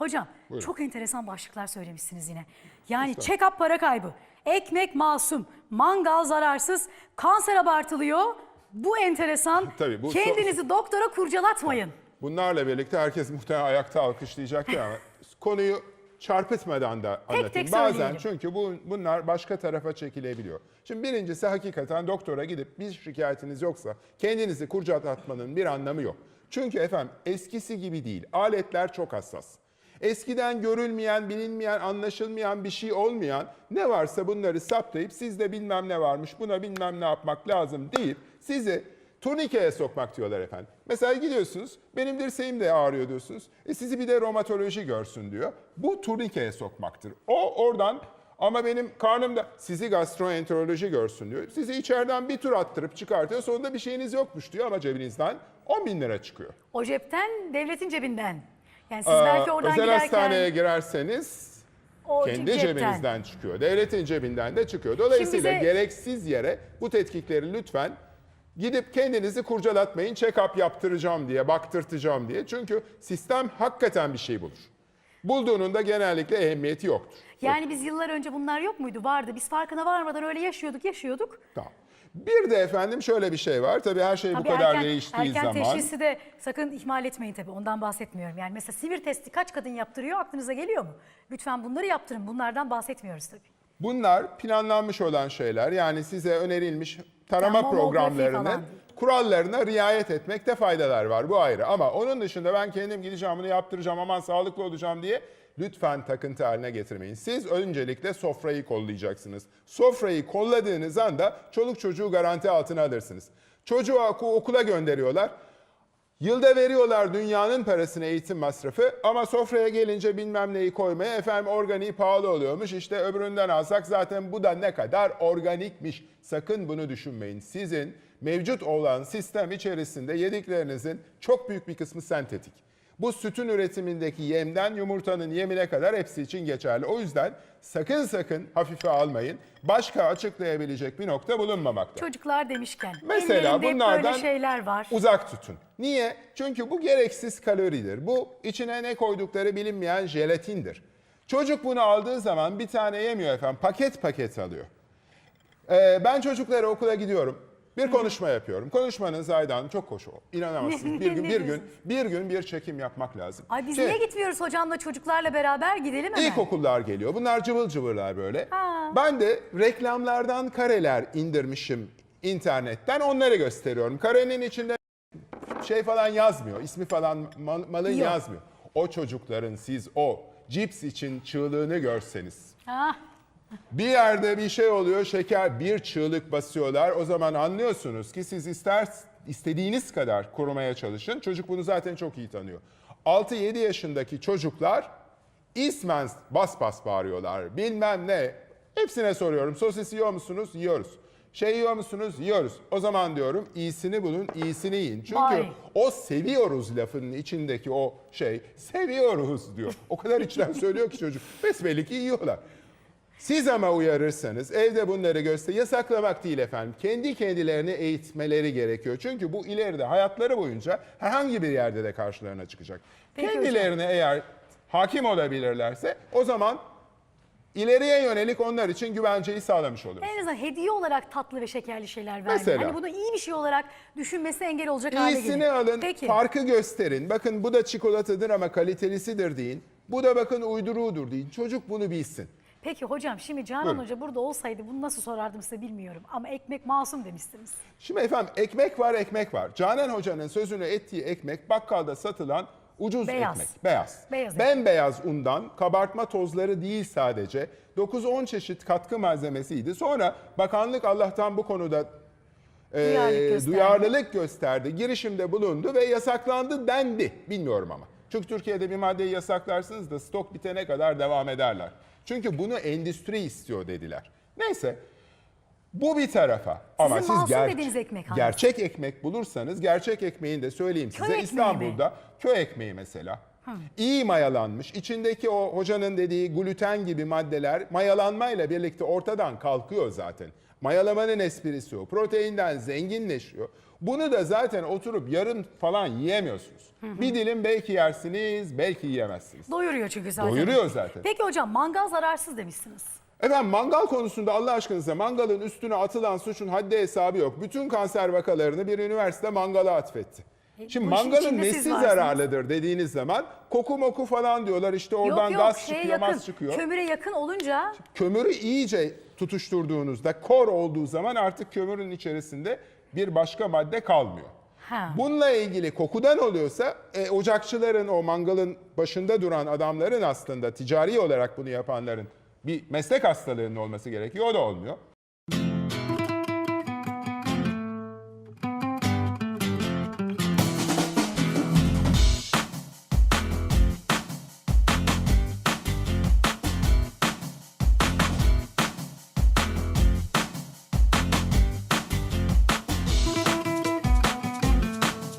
Hocam Buyurun. çok enteresan başlıklar söylemişsiniz yine. Yani check-up para kaybı, ekmek masum, mangal zararsız, kanser abartılıyor. Bu enteresan. Tabii, bu Kendinizi doktora kurcalatmayın. Bunlarla birlikte herkes muhtemelen ayakta alkışlayacaktır ama konuyu çarpıtmadan da Tek anlatayım. Bazen söyleyelim. çünkü bu, bunlar başka tarafa çekilebiliyor. Şimdi birincisi hakikaten doktora gidip bir şikayetiniz yoksa kendinizi kurcalatmanın bir anlamı yok. Çünkü efendim eskisi gibi değil. Aletler çok hassas. Eskiden görülmeyen, bilinmeyen, anlaşılmayan bir şey olmayan ne varsa bunları saptayıp sizde bilmem ne varmış, buna bilmem ne yapmak lazım deyip sizi turnikeye sokmak diyorlar efendim. Mesela gidiyorsunuz, benim dirseğim de ağrıyor diyorsunuz. E sizi bir de romatoloji görsün diyor. Bu turnikeye sokmaktır. O oradan ama benim karnımda sizi gastroenteroloji görsün diyor. Sizi içeriden bir tur attırıp çıkartıyor. Sonunda bir şeyiniz yokmuş diyor ama cebinizden 10 bin lira çıkıyor. O cepten, devletin cebinden. Yani siz Ee, belki oradan özel giderken hastaneye girerseniz o kendi cepten. cebinizden çıkıyor. Devletin cebinden de çıkıyor. Dolayısıyla bize- gereksiz yere bu tetkikleri lütfen gidip kendinizi kurcalatmayın. Check-up yaptıracağım diye, baktırtacağım diye. Çünkü sistem hakikaten bir şey bulur. Bulduğunun da genellikle ehemmiyeti yoktur. Yani biz yıllar önce bunlar yok muydu? Vardı. Biz farkına varmadan öyle yaşıyorduk, yaşıyorduk. Tamam. Bir de efendim şöyle bir şey var. Tabii her şey bu Tabii kadar erken, değiştiği erken zaman. teşhisi de sakın ihmal etmeyin tabii. Ondan bahsetmiyorum. Yani mesela simir testi kaç kadın yaptırıyor aklınıza geliyor mu? Lütfen bunları yaptırın. Bunlardan bahsetmiyoruz tabii. Bunlar planlanmış olan şeyler. Yani size önerilmiş tarama Ya, mamografi programlarının kurallarına riayet etmekte faydalar var. Bu ayrı. Ama onun dışında ben kendim gideceğim bunu yaptıracağım aman sağlıklı olacağım diye lütfen takıntı haline getirmeyin. Siz öncelikle sofrayı kollayacaksınız. Sofrayı kolladığınız anda çoluk çocuğu garanti altına alırsınız. Çocuğu oku- okula gönderiyorlar. Yılda veriyorlar dünyanın parasını eğitim masrafı ama sofraya gelince bilmem neyi koymaya efendim organiği pahalı oluyormuş işte öbüründen alsak zaten bu da ne kadar organikmiş. Sakın bunu düşünmeyin. Sizin mevcut olan sistem içerisinde yediklerinizin çok büyük bir kısmı sentetik. Bu sütün üretimindeki yemden yumurtanın yemine kadar hepsi için geçerli. O yüzden sakın sakın hafife almayın. Başka açıklayabilecek bir nokta bulunmamakta. Çocuklar demişken. Mesela bunlardan böyle şeyler var. uzak tutun. Niye? Çünkü bu gereksiz kaloridir. Bu içine ne koydukları bilinmeyen jelatindir. Çocuk bunu aldığı zaman bir tane yemiyor efendim. Paket paket alıyor. Ee, ben çocuklara okula gidiyorum. Bir konuşma yapıyorum. Konuşmanın Zaydan çok hoş o. İnanamazsınız. Bir gün bir gün bir gün bir çekim yapmak lazım. Ay biz Şey, niye gitmiyoruz hocamla çocuklarla beraber gidelim hemen. İlkokullar geliyor. Bunlar cıvıl cıvırlar böyle. Ha. Ben de reklamlardan kareler indirmişim internetten. Onları gösteriyorum. Karenin içinde şey falan yazmıyor. ismi falan mal- malın Yok. yazmıyor. O çocukların siz o cips için çığlığını görseniz. Ha, Bir yerde bir şey oluyor, şeker bir çığlık basıyorlar. O zaman anlıyorsunuz ki siz ister istediğiniz kadar korumaya çalışın. Çocuk bunu zaten çok iyi tanıyor. 6-7 yaşındaki çocuklar ismen bas bas bağırıyorlar. Bilmem ne. Hepsine soruyorum. Sosis yiyor musunuz? Yiyoruz. Şey yiyor musunuz? Yiyoruz. O zaman diyorum iyisini bulun, iyisini yiyin. Çünkü Vay. o seviyoruz lafının içindeki o şey seviyoruz diyor. O kadar içten söylüyor ki çocuk. Besbelli ki yiyorlar. Siz ama uyarırsanız evde bunları göster yasaklamak değil efendim. Kendi kendilerini eğitmeleri gerekiyor. Çünkü bu ileride hayatları boyunca herhangi bir yerde de karşılarına çıkacak. Peki. Kendilerine eğer hakim olabilirlerse o zaman ileriye yönelik onlar için güvenceyi sağlamış oluruz. en azından hediye olarak tatlı ve şekerli şeyler vermeyin. Mesela. Hani bunu iyi bir şey olarak düşünmesi engel olacak hale İyisini gelir. alın, Peki. farkı gösterin. Bakın bu da çikolatadır ama kalitelisidir deyin. Bu da bakın uyduruğudur deyin. Çocuk bunu bilsin. Peki hocam şimdi Canan Buyurun. Hoca burada olsaydı bunu nasıl sorardım size bilmiyorum. Ama ekmek masum demiştiniz. Şimdi efendim ekmek var ekmek var. Canan Hoca'nın sözünü ettiği ekmek bakkalda satılan ucuz Beyaz. ekmek. Beyaz. Beyaz Bembeyaz undan kabartma tozları değil sadece 9-10 çeşit katkı malzemesiydi. Sonra bakanlık Allah'tan bu konuda e, Duyarlılık gösterdi. duyarlılık gösterdi. Girişimde bulundu ve yasaklandı dendi. Bilmiyorum ama. Çünkü Türkiye'de bir maddeyi yasaklarsınız da stok bitene kadar devam ederler. Çünkü bunu endüstri istiyor dediler. Neyse bu bir tarafa. Ama siz ger- ekmek gerçek ekmek bulursanız gerçek ekmeğin de söyleyeyim Köy size İstanbul'da köy ekmeği mesela. İyi mayalanmış. içindeki o hocanın dediği gluten gibi maddeler mayalanmayla birlikte ortadan kalkıyor zaten. Mayalamanın esprisi o. Proteinden zenginleşiyor. Bunu da zaten oturup yarım falan yiyemiyorsunuz. Bir dilim belki yersiniz, belki yiyemezsiniz. Doyuruyor çünkü zaten. Doyuruyor zaten. Peki hocam mangal zararsız demişsiniz. Efendim mangal konusunda Allah aşkınıza mangalın üstüne atılan suçun haddi hesabı yok. Bütün kanser vakalarını bir üniversite mangala atfetti. Şimdi E, bu işin mangalın içinde siz nesi varsınız. zararlıdır dediğiniz zaman koku moku falan diyorlar işte oradan gaz şeye çıkıyor, yakın. maz çıkıyor. Kömüre yakın olunca Kömürü iyice tutuşturduğunuzda kor olduğu zaman artık kömürün içerisinde bir başka madde kalmıyor. Ha. Bununla ilgili kokudan oluyorsa e, ocakçıların o mangalın başında duran adamların aslında ticari olarak bunu yapanların bir meslek hastalığının olması gerekiyor. O da olmuyor.